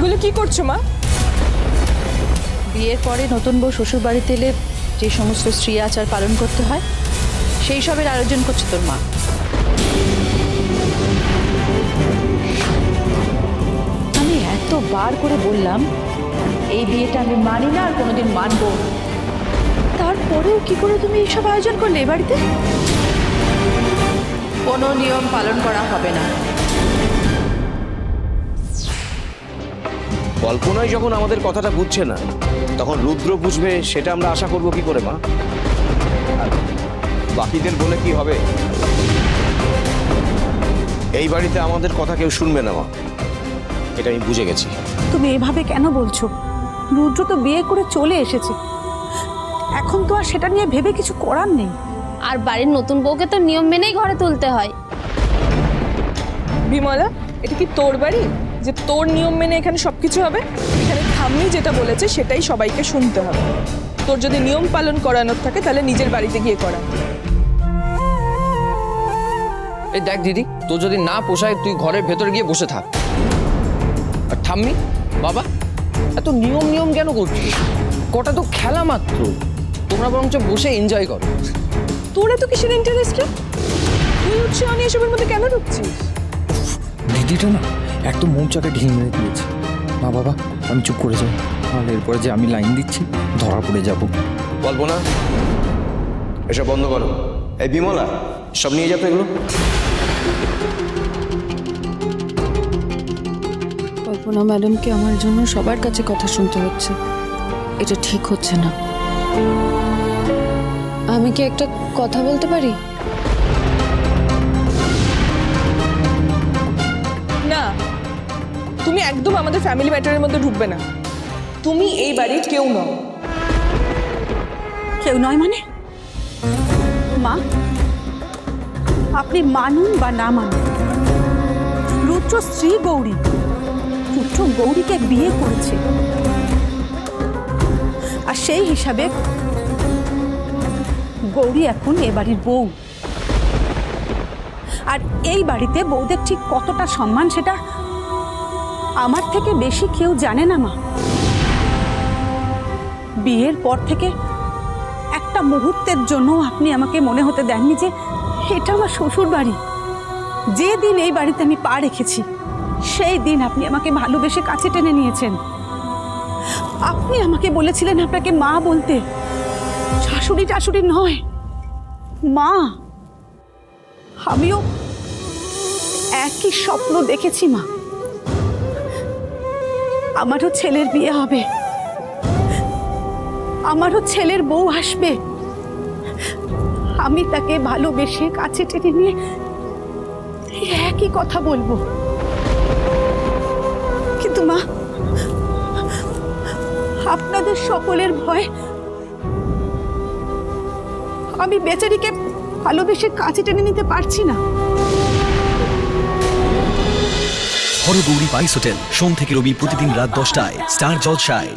এগুলো কি করছ, মা? বিয়ের পরে নতুন বউ শ্বশুর বাড়িতে এলে যে সমস্ত স্ত্রী আচার পালন করতে হয়, সেই সবের আয়োজন করছে তোর মা। আমি এতবার করে বললাম, এই বিয়েটা আমি মানি না আর কোনোদিন মানবো। তারপরেও কি করে তুমি এইসব আয়োজন করলে এ বাড়িতে? কোনো নিয়ম পালন করা হবে না। কল্পনায় যখন আমাদের কথাটা বুঝছে না তখন রুদ্র বুঝবে সেটা আমরা আশা করব কি করে মা? আর বাকিদের বলে কি হবে? এই বাড়িতে আমাদের কথা কেউ শুনবে না মা। এটা আমি বুঝে গেছি। তুমি এভাবে কেন বলছো? রুদ্র তো বিয়ে করে চলে এসেছে। এখন তো আর সেটা নিয়ে ভেবে কিছু করার নেই। আর বাড়ির নতুন বউকে তো নিয়ম মেনেই ঘরে তুলতে হয়। বিমলা এটা কি তোর বাড়ি? যে তোর নিয়ম মেনে এখানে সবকিছু হবে এখানে ঠাম্মি যেটা বলেছে সেটাই সবাইকে শুনতে হবে। তোর যদি নিয়ম পালন করানোর থাকে তাহলে নিজের বাড়িতে গিয়ে করা। এই দেখ দিদি তোর যদি না পোষায় তুই ঘরের ভেতরে গিয়ে বসে থাক। আর ঠাম্মি বাবা এত নিয়ম নিয়ম কেন করছিস? কটা তো খেলা মাত্র। তোমরা বরঞ্চ বসে এনজয় করো। তোর এত কিসের ইন্টারেস্ট রে? তুই উৎসাহ নিয়ে এসবের মধ্যে কেন ঢুকছিস? দিদিটা না একদম মৌচাকে ঢিল মেরে দিয়েছে। মা বাবা আমি চুপ করে যাই। তাহলে এরপরে যে আমি লাইন দিচ্ছি ধরা পড়ে যাব। কল্পনা এসব বন্ধ করো। এই বিমলা সব নিয়ে যাবে এগুলো। কল্পনা ম্যাডামকে আমার জন্য সবার কাছে কথা শুনতে হচ্ছে। এটা ঠিক হচ্ছে না। আমি কি একটা কথা বলতে পারি? না তুমি একদম আমাদের ফ্যামিলি ম্যাটারের মধ্যে ঢুকবে না। তুমি এই বাড়ির কেউ নও। কেউ নয় মানে? মা, আপনি মানুন বা না মানুন, রুদ্র স্ত্রী গৌরী রুদ্র গৌরীকে বিয়ে করেছে। আর সেই হিসাবে গৌরী এখন এ বাড়ির বউ। আর এই বাড়িতে বউদের ঠিক কতটা সম্মান সেটা আমার থেকে বেশি কেউ জানে না, মা। বিয়ের পর থেকে একটা মুহূর্তের জন্য আপনি আমাকে মনে হতে দেননি যে এটা আমার শ্বশুর বাড়ি যে দিন এই বাড়িতে আমি পা রেখেছি, সেই দিন আপনি আমাকে ভালোবেসে কাছে টেনে নিয়েছেন। আপনি আমাকে বলেছিলেন আপনাকে মা বলতে। শাশুড়ি টাশুড়ি নয়। মা, আমিও একই স্বপ্ন দেখেছি, মা। আমারও ছেলের বিয়ে হবে। আমারও ছেলের বউ আসবে। আমি তাকে ভালোবেসে কাছে টেনে নিয়ে একই কথা বলব। কিন্তু মা, আপনাদের সকলের ভয়, আমি বেচারিকে ভালোবেসে কাছে টেনে নিতে পারছি না। হরগৌরী পাইস হোটেল। সোম থেকে রবি প্রতিদিন রাত দশটায়। স্টার জলসায়।